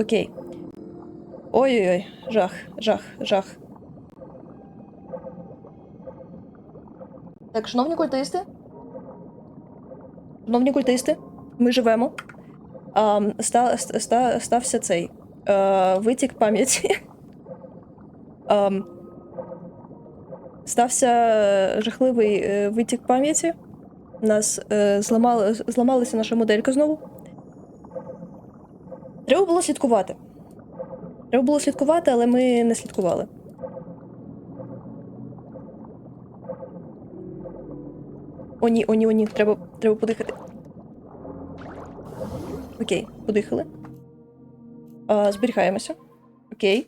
окей. Ой-ой-ой, жах, жах, жах. Так, шановні культисти. Шановні культисти, ми живемо. А, ста, ста, стався цей е, витік пам'яті. Ам, стався жахливий е, витік пам'яті. У нас е, зламали, зламалася наша моделька знову. Треба було слідкувати. Треба було слідкувати, але ми не слідкували. О, ні, о, ні, о, ні, треба, треба подихати. Окей, подихали. А, зберігаємося. Окей.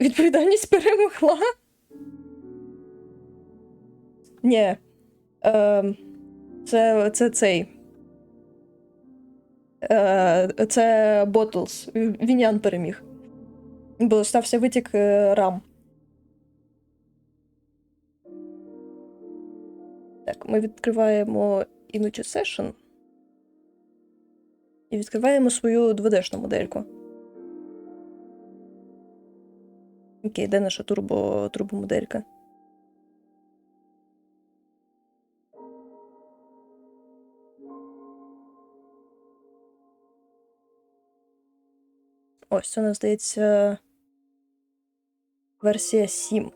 Відповідальність перемогла. Ні. Ем, це, це цей. Е, це Ботлз. Вінян переміг. Бо стався витік е, рам. Так, ми відкриваємо Inuchi Session. І відкриваємо свою 2D-шну модельку. Окей, де наша турбо, турбомоделька? Ось, це здається. Версія 7.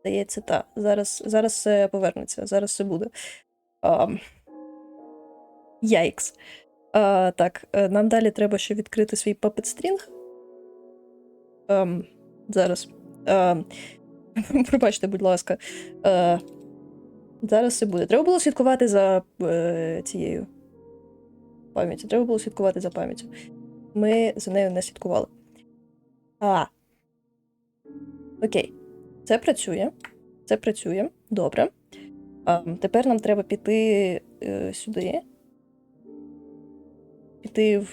Здається, так. Зараз, зараз все повернеться, зараз все буде. Um, Яйкс. Так, е, нам далі треба ще відкрити свій Puppet String. Ем, зараз. Ем, пробачте, будь ласка. Е, зараз все буде. Треба було слідкувати за е, цією пам'яттю. Треба було слідкувати за пам'яттю. Ми за нею не слідкували. А. Окей. Це працює. Це працює. Добре. А, тепер нам треба піти е, сюди. Піти в.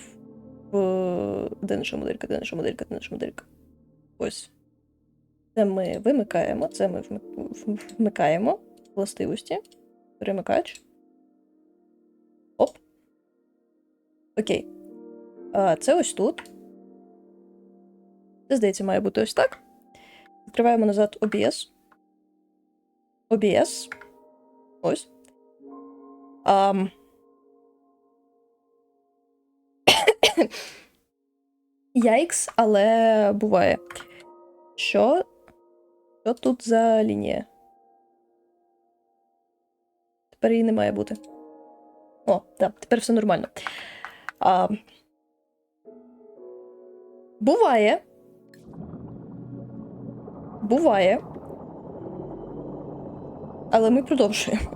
в... Де наша моделька, де наша моделька, де наша моделька. Ось. Це ми вимикаємо, це ми вмикаємо властивості. Перемикач. Оп. Окей. Це ось тут. Це, здається, має бути ось так. Відкриваємо назад OBS. OBS. Ось. Ам. Яйкс, але буває. Що? Що тут за лінія? Тепер її не має бути. О, так, тепер все нормально. А, буває. Буває. Але ми продовжуємо.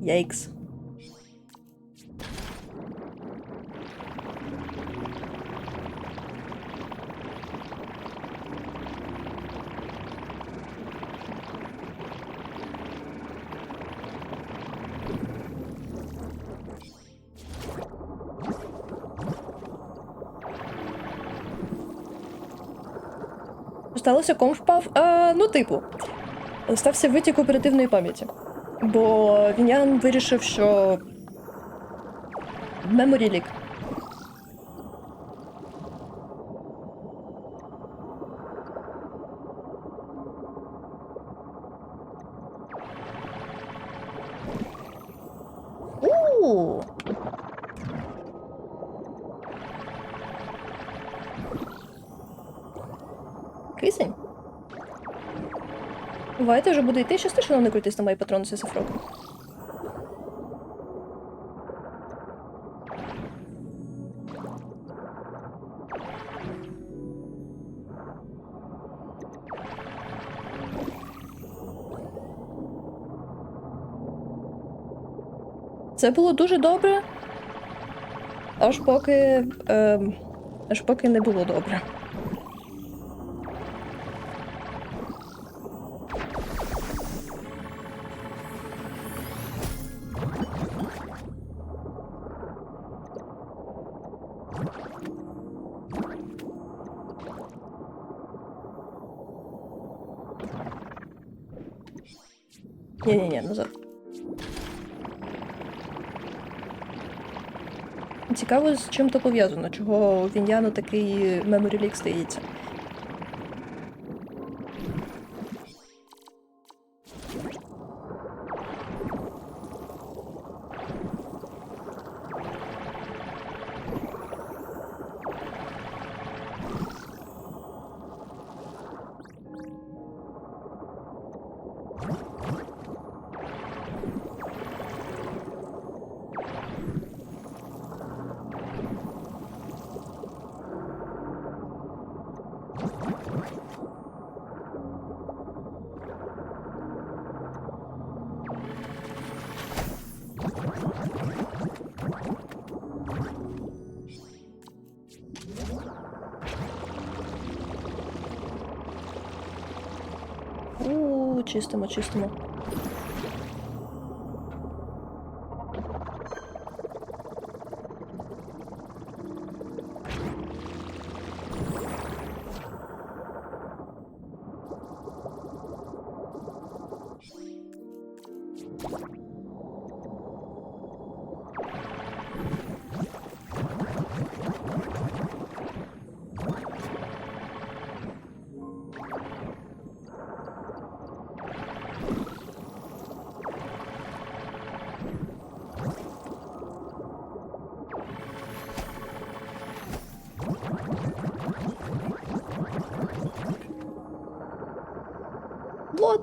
Яйкс. Сталося ком впав? А, ну, типу, стався витік оперативної пам'яті. Бо Вінян вирішив, що. меморі leak. Бувайте вже буде йти щасти, шановний культист на мої патрони Сесифроку. Це було дуже добре. Аж поки. ем, аж поки не було добре. Цікаво, з чим то пов'язано, чого у Віньяну такий меморілік стається. У, чистимо, чистимо.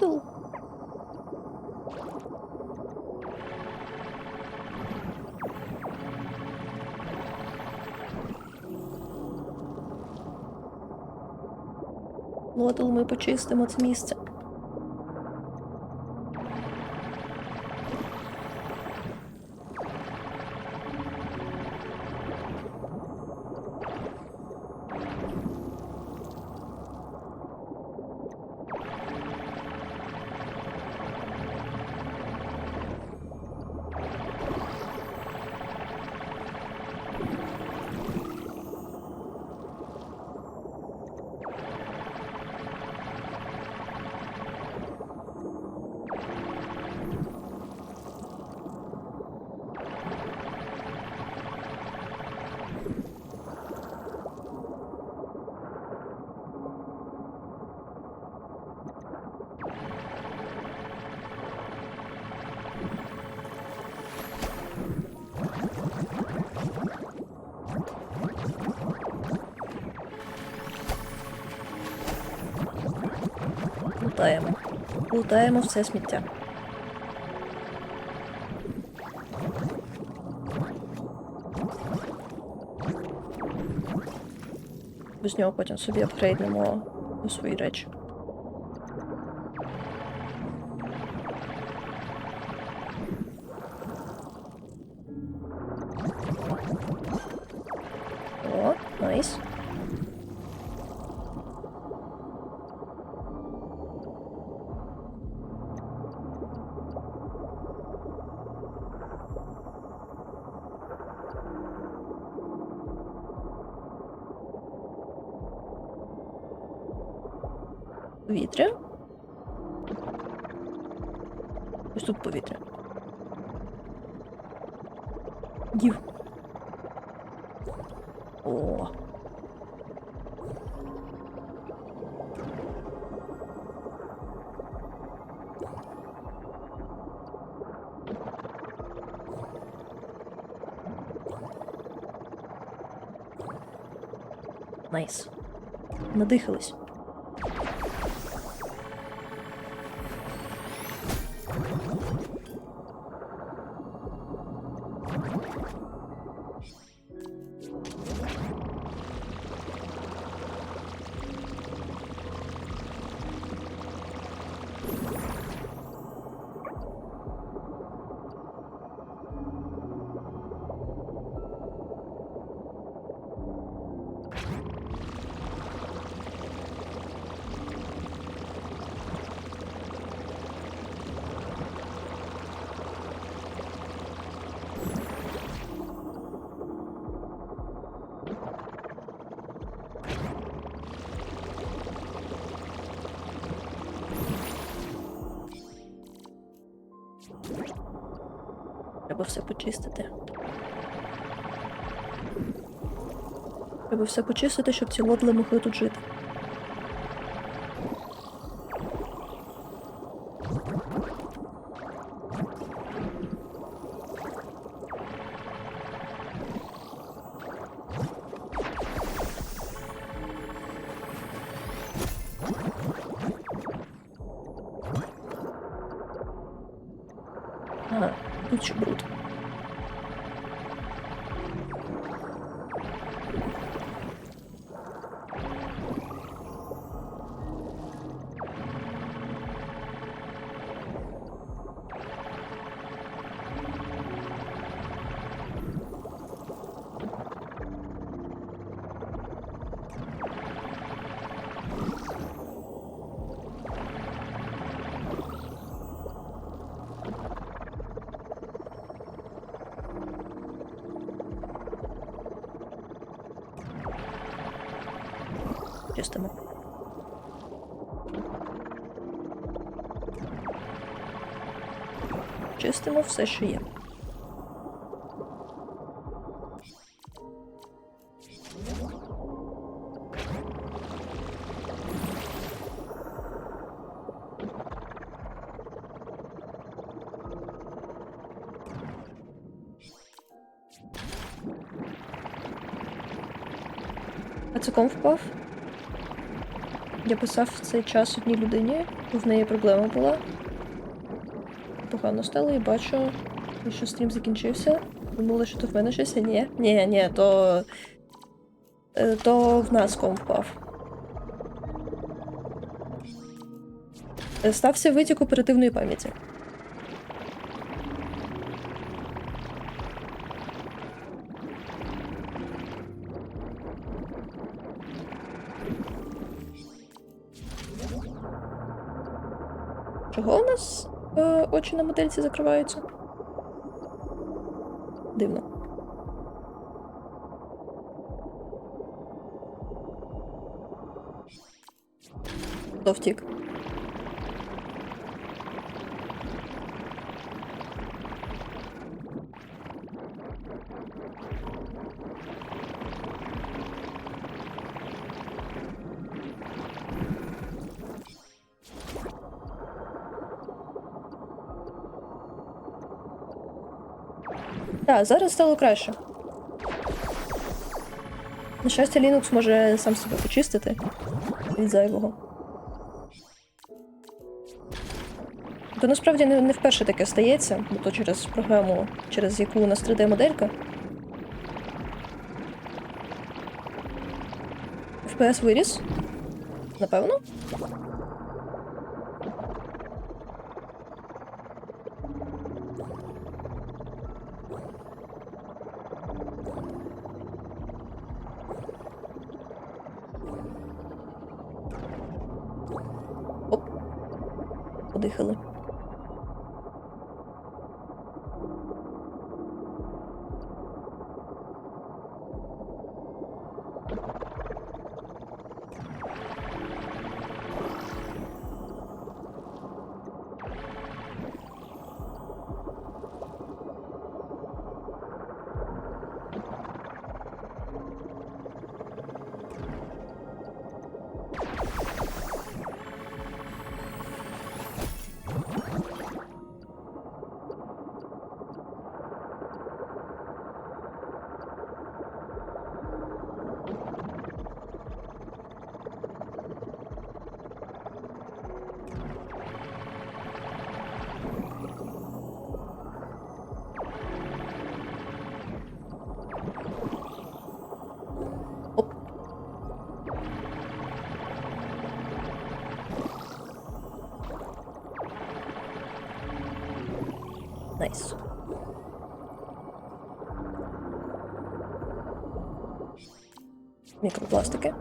Лодл! Лодл, ми почистимо це місце. Лутаємо все сміття. З нього потім собі апгрейднемо свої речі. О, найс. Найс. Надихались. Треба все почистити. Треба все почистити, щоб ці лодли могли тут жити. Чистимо. Чистимо все, що є. А це ком впав? Я писав цей час одній людині, в неї проблема була. Погано стало і бачу, що стрім закінчився. Думала, що то в мене щось, а ні. Ні, ні, то. е, То в нас ком впав. Е, Стався витік оперативної пам'яті. Чого у нас е, очі на модельці закриваються? Дивно. Хто втік? Так, зараз стало краще. На щастя, Linux може сам себе почистити від зайвого. То насправді не, не вперше таке стається, бо то через програму, через яку у нас 3D-моделька. FPS виріс. Напевно. Найс. Мікропластики.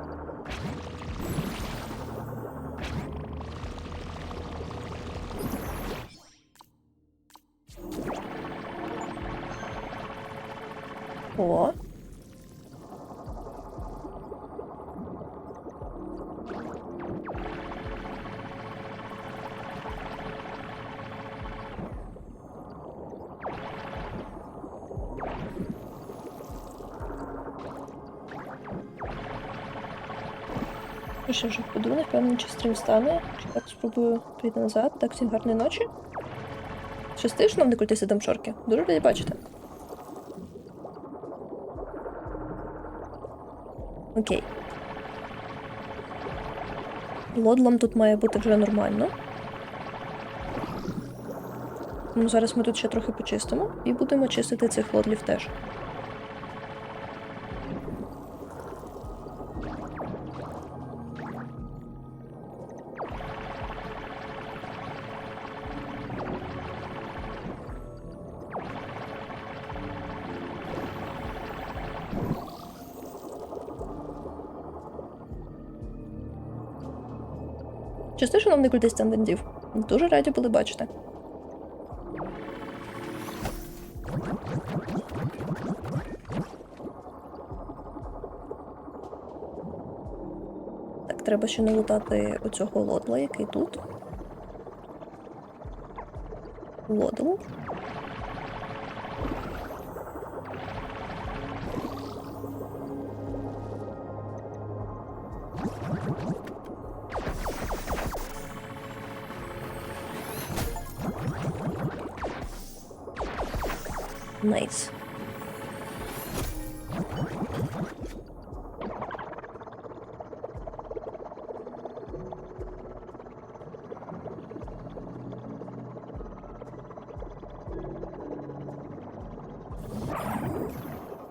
Що ж, піду, не впевнений, чи стрім стане. Так спробую прийти назад. Так, всім гарної ночі. Щастиш, шановний культисти дамшорки? Дуже раді бачити. Окей. Лодлам тут має бути вже нормально. Ну, зараз ми тут ще трохи почистимо і будемо чистити цих лодлів теж. Часто, шановний культист тендентів. Дуже раді були бачити. Так, треба ще налутати оцього лодла, який тут. Лодл. Найс.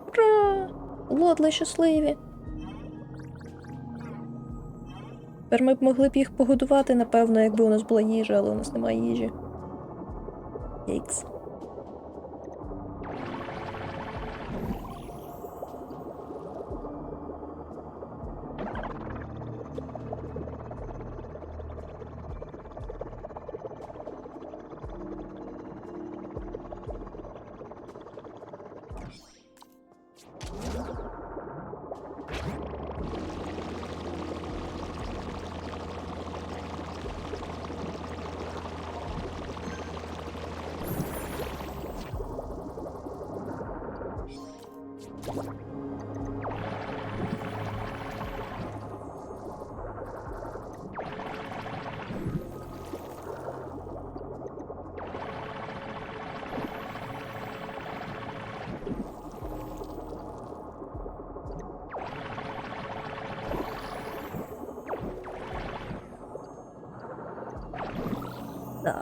Ура! Лодли щасливі. Тепер ми б могли б їх погодувати, напевно, якби у нас була їжа, але у нас немає їжі. Єйкс.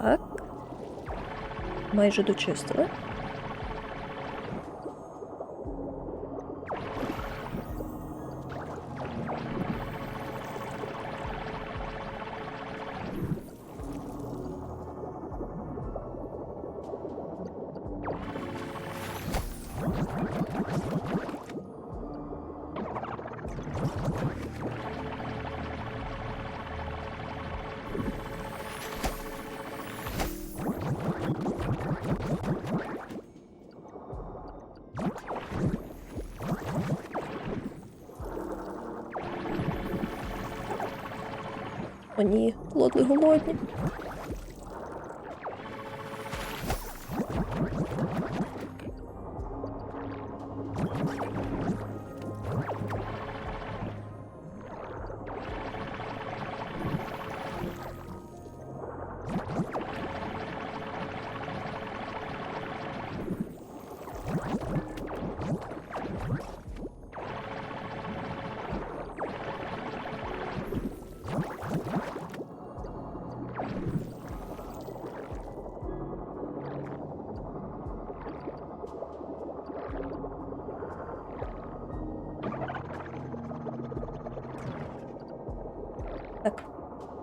Так. Майже дочистили. Ні, голодні, голодні.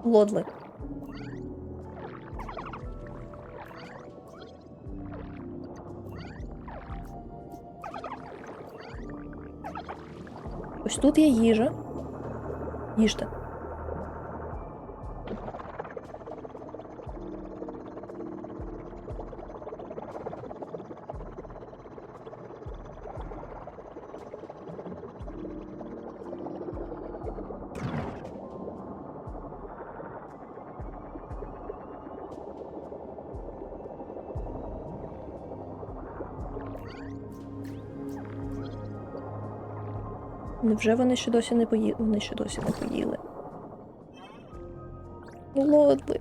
лодли. Ось тут є їжа. Їжте. Невже вони ще досі не поїли? Вони ще досі не поїли. Ну, Голодний.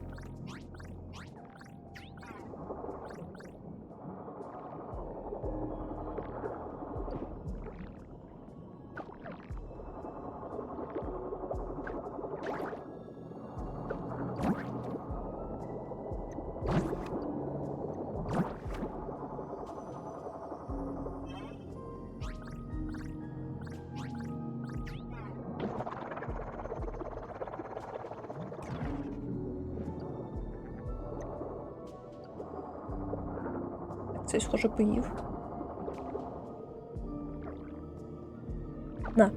Схоже поїв. На.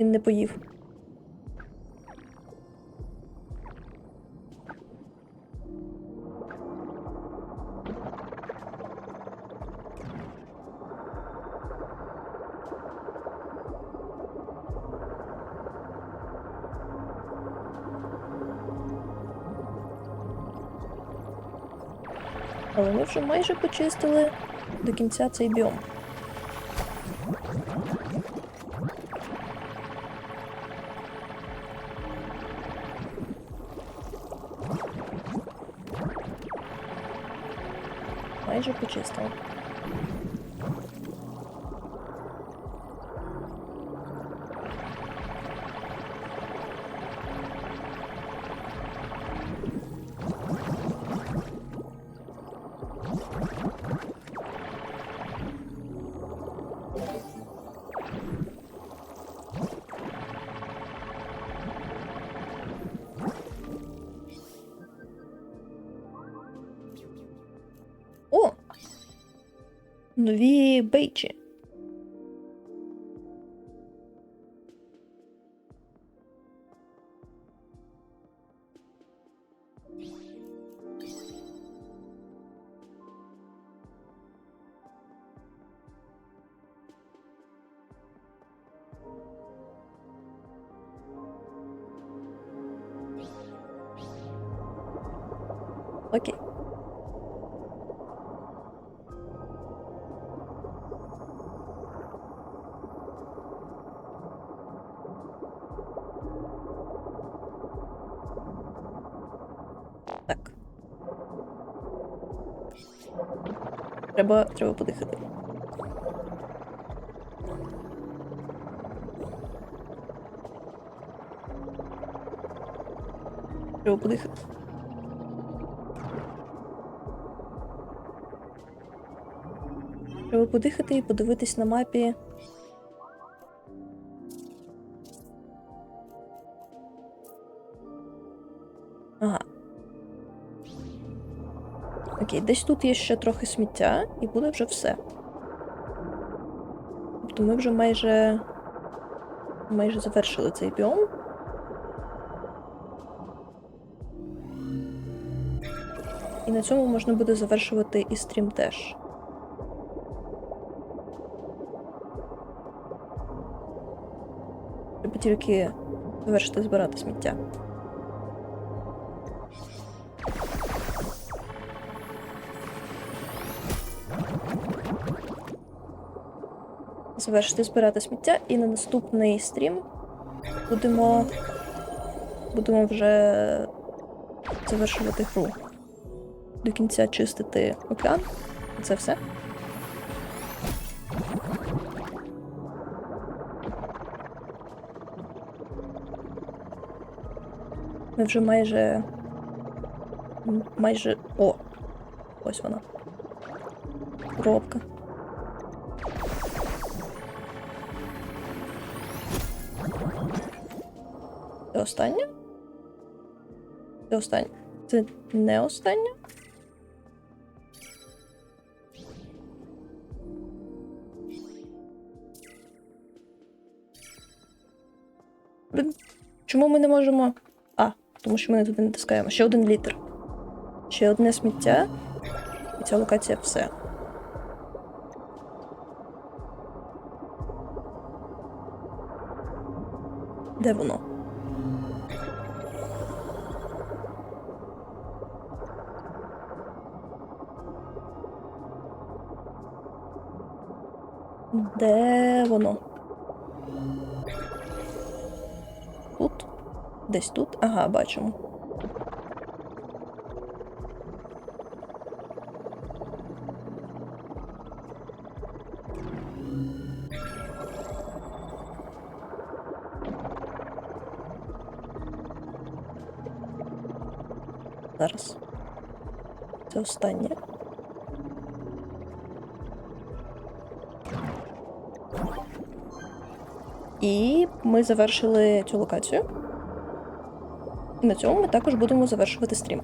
Він не поїв. Вже майже почистили до кінця цей біом. Майже почистили. Нові бейджі. Треба, треба подихати. Треба подихати. Треба подихати і подивитись на мапі. Окей, десь тут є ще трохи сміття, і буде вже все. Тобто ми вже майже. майже завершили цей біом. І на цьому можна буде завершувати і стрім теж. Треба тільки завершити збирати сміття. Завершити збирати сміття, і на наступний стрім будемо. будемо вже завершувати гру. До кінця чистити океан. Це все. Ми вже майже. майже. О! Ось вона. Коробка. Це останнє? Це останнє. Це не останнє? Чому ми не можемо. А, тому що ми не туди натискаємо. Ще один літр. Ще одне сміття. І ця локація все. Де воно? Де воно? Тут? Десь тут? Ага, бачимо. Зараз. Це останнє. І ми завершили цю локацію. І на цьому ми також будемо завершувати стрім.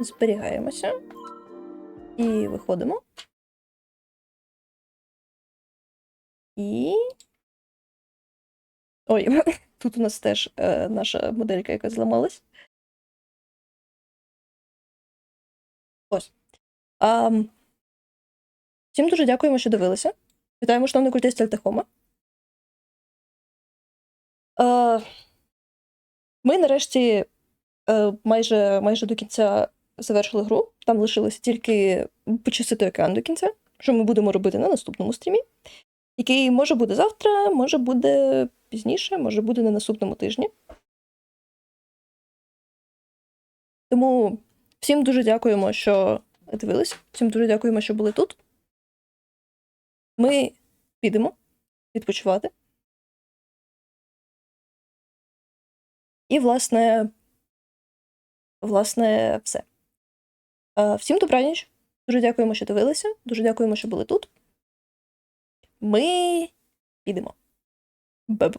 Зберігаємося. І виходимо. І. Ой, тут у нас теж е, наша моделька, яка зламалась. Ось. А, всім дуже дякуємо, що дивилися. Вітаємо, шановний культист Альтахома. Е, ми нарешті е, майже, майже до кінця завершили гру. Там лишилося тільки почистити екран до кінця, що ми будемо робити на наступному стрімі, який може буде завтра, може буде пізніше, може буде на наступному тижні. Тому всім дуже дякуємо, що дивились. Всім дуже дякуємо, що були тут. Ми підемо відпочивати. І, власне, власне, все. Е, Всім добраніч. Дуже дякуємо, що дивилися. Дуже дякуємо, що були тут. Ми підемо. Баб.